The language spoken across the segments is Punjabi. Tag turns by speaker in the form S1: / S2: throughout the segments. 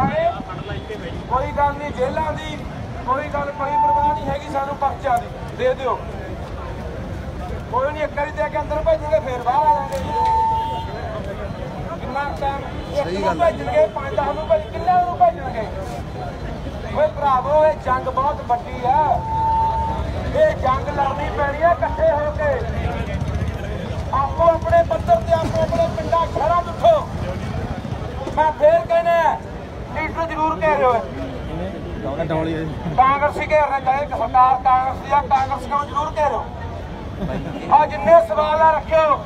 S1: ਕਰਾਂਗੇ ਕੋਈ ਗੱਲ ਨਹੀਂ ਜੇਲਾਂ ਦੀ ਕੋਈ ਗੱਲ ਕੋਈ ਪਰਵਾਹ ਨਹੀਂ ਹੈਗੀ ਸਾਨੂੰ ਪਰਚਾ ਦੀ। ਦੇ ਦਿਓ। ਕੋਈ ਨਹੀਂ ਇੱਕ ਵਾਰੀ ਦੇ ਕੇ ਅੰਦਰ ਭੇਜਣਗੇ ਫੇਰ ਬਾਹਰ ਆ ਜਾਣਗੇ ਕਿੰਨਾ ਟਾਈਮ ਸਹੀ ਗੱਲ ਭੇਜਣਗੇ ਪੰਜ ਦਸ ਨੂੰ ਭੇਜ ਕਿੰਨਾ ਨੂੰ ਭੇਜਣਗੇ? ਓਏ ਭਰਾਵੋ ਇਹ ਜੰਗ ਬਹੁਤ ਵੱਡੀ ਆ। ਇਹ ਜੰਗ ਲੜਨੀ ਪੈਣੀ ਆ ਇਕੱਠੇ ਹੋ ਕੇ। ਆਪੋ ਆਪਣੇ ਪੱਧਰ ਤੇ ਆਪੋ ਆਪਣੇ ਪਿੰਡਾਂ ਤੋਂ ਉੱਠੋ ਮੈਂ ਫੇਰ ਕਹਿਣਾ ਲੀਡਰ ਜ਼ਰੂਰ ਕਹਿ ਰਹੇ ਹੋ ਕਾਂਗਰਸੀ ਘੇਰਨਾ ਚਾਹੇ ਕਿ ਸਰਕਾਰ ਕਾਂਗਰਸ ਆ ਕਾਂਗਰਸ ਨੂੰ ਜ਼ਰੂਰ ਕਹਿ ਰਹੇ ਹੋ ਆ ਜਿੰਨੇ ਸਵਾਲ ਆ ਰੱਖਿਓ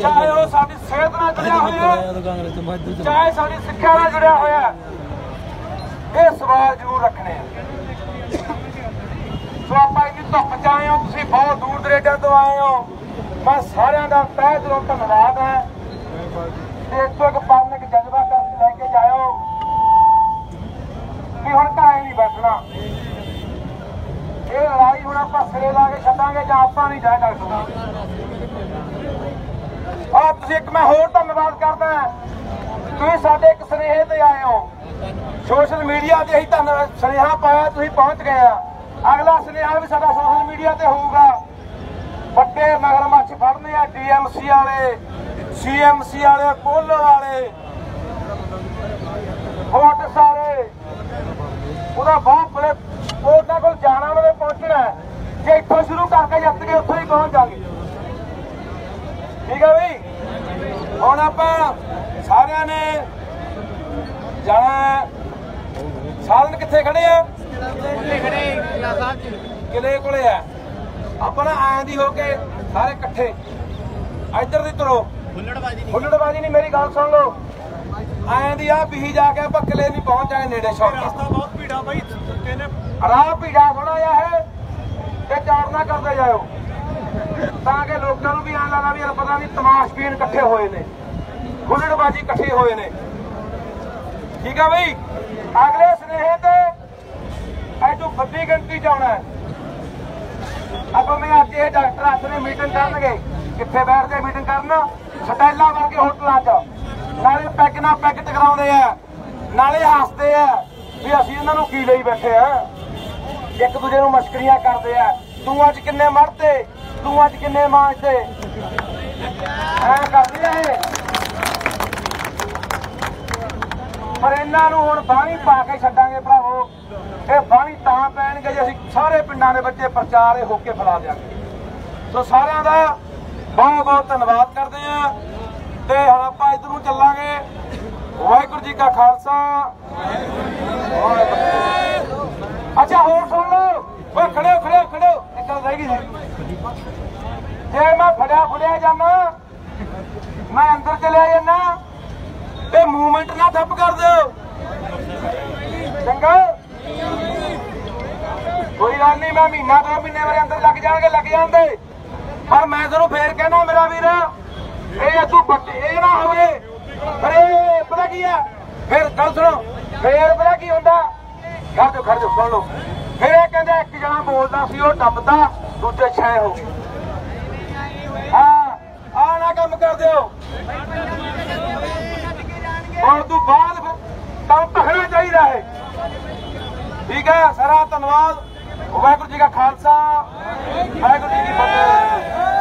S1: ਚਾਹੇ ਉਹ ਸਾਡੀ ਸਿਹਤ ਨਾਲ ਜੁੜਿਆ ਹੋਇਆ ਚਾਹੇ ਸਾਡੀ ਸਿੱਖਿਆ ਨਾਲ ਜੁੜਿਆ ਹੋਇਆ ਇਹ ਸਵਾਲ ਜ਼ਰੂਰ ਰੱਖਣੇ ਆ। ਸੋ ਆਪਾਂ ਇੰਨੀ ਧੁੱਪ ਚ ਆਏ ਹੋ ਤੁਸੀਂ ਬਹੁਤ ਦੂਰ ਦਰੇਡਾਂ ਤੋਂ ਆਏ ਹੋ। ਮੈਂ ਸਾਰਿਆਂ ਦਾ ਤਹਿ ਦਿਲੋਂ ਧੰਨਵਾਦ ਹੈ। ਤੇ ਇੱਥੋਂ ਇੱਕ ਪਾਲਕ ਜਜ਼ਬਾ ਕਰਕੇ ਲੈ ਕੇ ਜਾਇਓ ਕਿ ਹੁਣ ਘਰੇ ਨਹੀਂ ਬੈਠਣਾ ਇਹ ਲੜਾਈ ਹੁਣ ਆਪਾਂ ਸਿਰੇ ਲਾ ਕੇ ਛੱਡਾਂਗੇ ਜਾਂ ਆਪਾਂ ਨਹੀਂ ਜਾ ਸਕਦੇ ਆ ਤੁਸੀਂ ਇੱਕ ਮੈਂ ਹੋਰ ਧੰਨਵਾਦ ਕਰਦਾ ਤੁਸੀਂ ਸਾਡੇ ਇੱਕ ਸੁਨੇਹੇ ਤੇ ਆਏ ਹੋ। ਸੋਸ਼ਲ ਮੀਡੀਆ ਤੇ ਅਸੀਂ ਤੁਹਾਨੂੰ ਸੁਨੇਹਾ ਪਾਇਆ, ਤੁਸੀਂ ਪਹੁੰਚ ਗਏ ਆ। ਅਗਲਾ ਸੁਨੇਹਾ ਵੀ ਸਾਡਾ ਸੋਸ਼ਲ ਮੀਡੀਆ ਤੇ ਹੋਊਗਾ। ਵੱਡੇ ਮਗਰਮੱਛ ਫੜਨੇ ਆ ਡੀਐਮਸੀ ਵਾਲੇ, ਸੀਐਮਸੀ ਵਾਲੇ, ਕੋਲੋ ਵਾਲੇ। ਵੋਟ ਸਾਰੇ। ਉਹਦਾ ਬਹੁਤ ਬੜੇ ਉਹਨਾਂ ਕੋਲ ਜਾਣਾ, ਉਹਨਾਂ ਦੇ ਪਹੁੰਚਣਾ ਜੇ ਇੱਥੋਂ ਸ਼ੁਰੂ ਕਰਕੇ ਜਿੱਤ ਕੇ ਉੱਥੋਂ ਹੀ ਪਹੁੰਚ ਜਾਗੇ ਠੀਕ ਹੈ ਬਈ? ਹੁਣ ਆਪਾਂ ਸਾਰਿਆਂ ਨੇ ਜਾਣਾ। ਸਾਧਨ ਕਿੱਥੇ ਖੜੇ ਆ? ਕਿਲੇ ਕੋਲੇ ਆ। ਆਪਾਂ ਨਾ ਆਂ ਦੀ ਹੋ ਕੇ ਸਾਰੇ ਇਕੱਠੇ ਇੱਧਰ ਦੀ ਤੁਰੋ। ਹੁੱਲੜਬਾਜੀ ਨਹੀਂ। ਮੇਰੀ ਗੱਲ ਸੁਣ ਲਓ। ਆਂ ਦੀ ਆ ਪੀਹੀ ਜਾ ਕੇ ਆਪਾਂ ਕਿਲੇ ਨਹੀਂ ਪਹੁੰਚ ਜਾਏ ਨੇੜੇ ਸ਼ੌਟ
S2: ਰਸਤਾ ਬਹੁਤ ਭੀੜਾ ਬਾਈ ਕਹਿੰਦੇ
S1: ਰਾਹ ਭੀੜਾ ਥੋੜਾ ਜਿਹਾ ਹੈ ਤੇ ਚੌੜ ਨਾ ਕਰਦੇ ਜਾਇਓ। ਤਾਂ ਕਿ ਲੋਕਾਂ ਨੂੰ ਵੀ ਆਂ ਲੱਗਦਾ ਵੀ ਯਾਰ ਪਤਾ ਨਹੀਂ ਤਮਾਸ਼ਬੀਨ ਇਕੱਠੇ ਹੋਏ ਨੇ। ਹੁੱਲੜਬਾਜੀ ਇਕੱਠੇ ਹੋਏ ਨੇ। ਠੀਕ ਆ ਬਈ? ਅਗਲੇ ਸਨੇਹੇ ਤੇ ਐਡੂ ਵੱਡੀ ਗਿਣਤੀ ਚ ਆਉਣਾ ਆਪਾਂ ਮੈਂ ਅੱਜ ਇਹ ਡਾਕਟਰ ਹੱਥ ਨੇ ਮੀਟਿੰਗ ਕਰਨਗੇ। ਕਿੱਥੇ ਬੈਠਦੇ ਮੀਟਿੰਗ ਕਰਨ। ਸਟੈਲਾ ਵਰਗੇ ਹੋਟਲਾਂ 'ਚ। ਨਾਲੇ ਪੈਗ ਨਾਲ ਪੈਗ ਟਕਰਾਉਂਦੇ ਆ। ਨਾਲੇ ਹੱਸਦੇ ਆ। ਵੀ ਅਸੀਂ ਇਹਨਾਂ ਨੂੰ ਕੀ ਲਈ ਬੈਠੇ ਆ? ਇੱਕ ਦੂਜੇ ਨੂੰ ਮਸ਼ਕਰੀਆਂ ਕਰਦੇ ਆ। ਤੂੰ ਅੱਜ ਕਿੰਨੇ ਮਰਦੇ? ਤੂੰ ਅੱਜ ਕਿੰਨੇ ਮਾਂਜਦੇ ਐ ਕਰਦੇ ਆ ਇਹ। ਪਰ ਇਹਨਾਂ ਨੂੰ ਹੁਣ ਬਾਣੀ ਪਾ ਕੇ ਛੱਡਾਂਗੇ ਭਰਾਵੋ। ਇਹ ਬਾਣੀ ਤਾਂ ਪੈਣਗੇ ਜੇ ਅਸੀਂ ਸਾਰੇ ਪਿੰਡਾਂ ਦੇ ਬੱਚੇ ਪ੍ਰਚਾਰ ਇਹ ਹੋ ਕੇ ਫੈਲਾ ਦਿਆਂਗੇ। ਸੋ ਸਾਰਿਆਂ ਦਾ ਬਹੁਤ ਬਹੁਤ ਧੰਨਵਾਦ ਕਰਦੇ ਆ। ਤੇ ਹੁਣ ਆਪਾਂ ਇਧਰ ਨੂੰ ਚੱਲਾਂਗੇ। ਵਾਹਿਗੁਰੂ ਜੀ ਕਾ ਖਾਲਸਾ ਵਾਹਿਗੁਰੂ ਅੱਛਾ ਹੋਰ ਸੁਣ ਲਓ ਓਏ ਖੜਿਓ ਖੜਿਓ ਖੜਿਓ ਇੱਕ ਗੱਲ ਰਹਿ ਗਈ ਸੀ ਜੇ ਮੈਂ ਫੜਿਆ ਫੜਿਆ ਜਾਣਾ ਮੈਂ ਅੰਦਰ ਚਲਿਆ ਜਾਣਾ ਤੇ ਮੂਵਮੈਂਟ ਨਾ ਠੱਪ ਕਰ ਦਿਓ। ਚੰਗਾ? ਕੋਈ ਗੱਲ ਨਹੀਂ ਮੈਂ ਮਹੀਨਾ ਦੋ ਮਹੀਨੇ ਮੇਰੇ ਅੰਦਰ ਲੱਗ ਜਾਣਗੇ, ਲੱਗ ਜਾਂਦੇ ਪਰ ਮੈਂ ਤੁਹਾਨੂੰ ਫੇਰ ਕਹਿਣਾ ਮੇਰਾ ਵੀਰ, ਇਹ ਤੂੰ ਬੱਟੇ ਇਹ ਨਾ ਹੋਵੇ। ਅਰੇ, ਪਤਾ ਕੀ ਆ? ਫਿਰ ਗੱਲ ਸੁਣੋ, ਫੇਰ ਪਤਾ ਕੀ ਹੁੰਦਾ? ਖੜ ਜਾਓ ਖੜ ਜਾਓ, ਸੁਣ ਲਓ। ਫਿਰ ਇਹ ਕਹਿੰਦੇ ਇੱਕ ਜਣਾ ਬੋਲਦਾ ਸੀ, ਉਹ ਟੱਪਦਾ, ਦੂਜੇ ਛੇ ਹੋ ਗਏ ਹਾਂ ਆ ਨਾ ਕੰਮ ਕਰ ਦਿਓ ਹੁਣ ਤੋਂ ਬਾਅਦ ਫਿਰ ਕੰਮ ਭਖਣਾ ਚਾਹੀਦਾ ਹੈ ਠੀਕ ਹੈ ਸਾਰਾ ਧੰਨਵਾਦ। ਵਾਹਿਗੁਰੂ ਜੀ ਕਾ ਖਾਲਸਾ ਵਾਹਿਗੁਰੂ ਜੀ ਕੀ ਫਤਿਹ।